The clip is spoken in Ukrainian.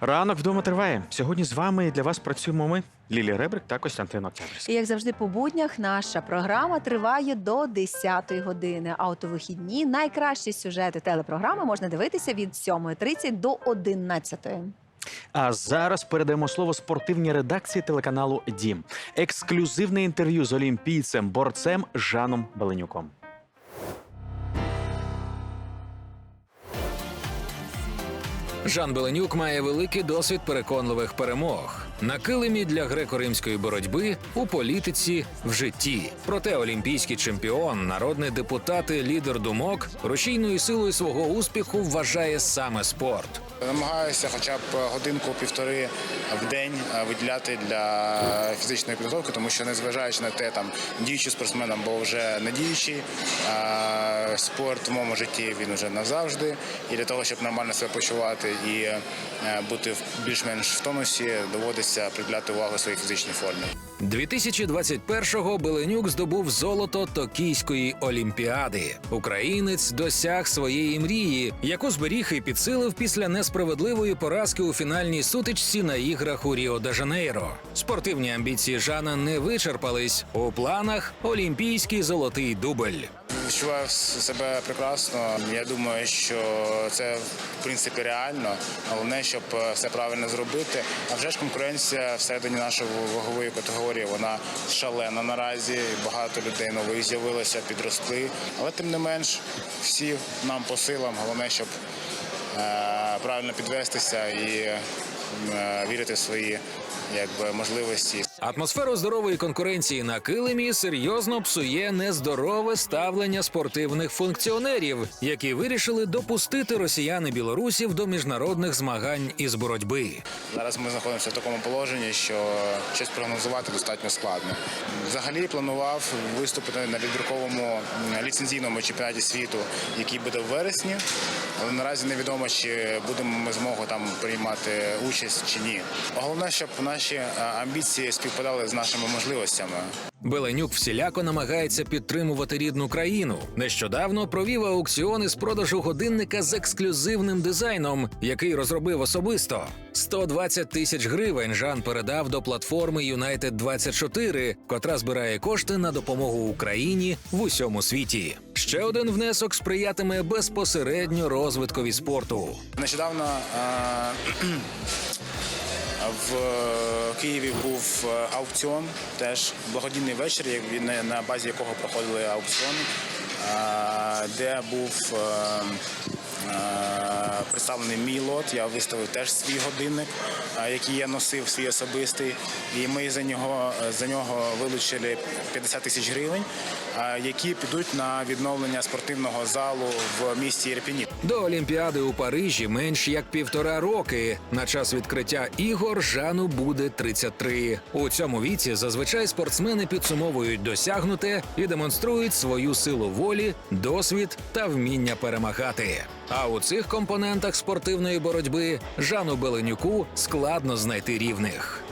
Ранок вдома триває. Сьогодні з вами і для вас працюємо ми, Лілія Ребрик та Костянтин Октябрьський. І як завжди по буднях, наша програма триває до 10-ї години. А от у вихідні найкращі сюжети телепрограми можна дивитися від 7.30 до 11.00. А зараз передаємо слово спортивній редакції телеканалу Дім. Ексклюзивне інтерв'ю з олімпійцем борцем Жаном Беленюком. Жан Беленюк має великий досвід переконливих перемог на килимі для греко-римської боротьби у політиці в житті. Проте олімпійський чемпіон, народний депутат і лідер думок рушійною силою свого успіху вважає саме спорт. Намагаюся хоча б годинку-півтори в день е, виділяти для фізичної підготовки, тому що незважаючи на те, там діючий спортсмен або вже не діючий, е, спорт в моєму житті він вже назавжди. І для того, щоб нормально себе почувати і е, бути більш-менш в тонусі, доводиться приділяти увагу своїй фізичній формі. 2021-го Беленюк здобув золото Токійської олімпіади. Українець досяг своєї мрії, яку зберіг і підсилив після несправедливої поразки у фінальній сутичці на іграх у Ріо де Жанейро. Спортивні амбіції Жана не вичерпались у планах олімпійський золотий дубль. Відчуваю себе прекрасно. Я думаю, що це в принципі реально. Головне, щоб е, все правильно зробити. А вже ж конкуренція всередині нашої вагової категорії вона шалена наразі. Багато людей нових з'явилося, підросли. Але тим не менш, всі нам по силам. Головне, щоб е, правильно підвестися і е, вірити в свої якби можливості. Атмосферу здорової конкуренції на килимі серйозно псує нездорове ставлення спортивних функціонерів, які вирішили допустити росіян і білорусів до міжнародних змагань із боротьби. Зараз ми знаходимося в такому положенні, що щось прогнозувати достатньо складно. Взагалі планував виступити на відбірковому ліцензійному чемпіонаті світу, який буде в вересні. Але наразі невідомо, чи будемо ми змогу там приймати участь чи ні. Головне, щоб наші е, амбіції співпадали з нашими можливостями. Беленюк всіляко намагається підтримувати рідну країну. Нещодавно провів аукціони з продажу годинника з ексклюзивним дизайном, який розробив особисто. 120 тисяч гривень Жан передав до платформи United 24 котра збирає кошти на допомогу Україні в усьому світі. Ще один внесок сприятиме безпосередньо розвиткові спорту. Нещодавно е, в Києві був е, аукціон, теж благодійний вечір, він- на базі якого проходили аукціони, е, де був е, е, представлений мій лот. Я виставив теж свій годинник, е, який я носив, свій особистий. І ми за нього за нього вилучили 50 тисяч гривень, е, які підуть на відновлення спортивного залу в місті Ірпіні. До Олімпіади у Парижі менш як півтора роки. На час відкриття ігор Жану буде 33. У цьому віці зазвичай спортсмени підсумовують досягнуте і демонструють свою силу волі, досвід та вміння перемагати. А у цих компонентах спортивної боротьби Жану Беленюку складно знайти рівних.